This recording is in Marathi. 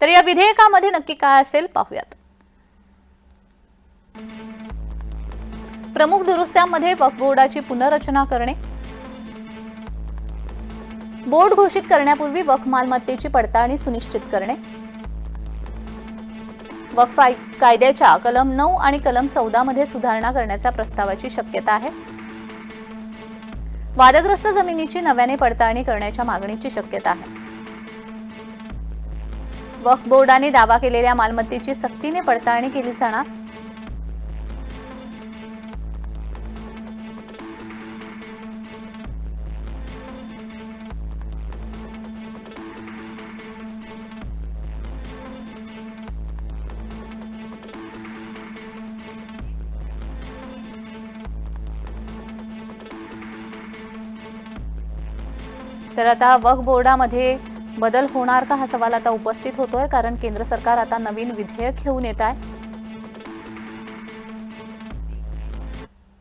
तर या विधेयकामध्ये नक्की काय असेल पाहूयात. प्रमुख दुरुस्त्यांमध्ये वक्फ बोर्डाची पुनर्रचना करणे. बोर्ड घोषित करण्यापूर्वी वक्फ मालमत्तेची पडताळणी सुनिश्चित करणे. वक्फ कायद्याच्या कलम नऊ आणि कलम चौदा मध्ये सुधारणा करण्याच्या प्रस्तावाची शक्यता आहे. वादग्रस्त जमिनीची नव्याने पडताळणी करण्याच्या मागणीची शक्यता आहे. वक्फ बोर्डाने दावा केलेल्या मालमत्तेची सक्तीने पडताळणी केली जाणार. तर आता वक्फ बोर्डामध्ये बदल होणार का हा सवाल आता उपस्थित होतोय कारण केंद्र सरकार आता नवीन विधेयक घेऊन येत आहे.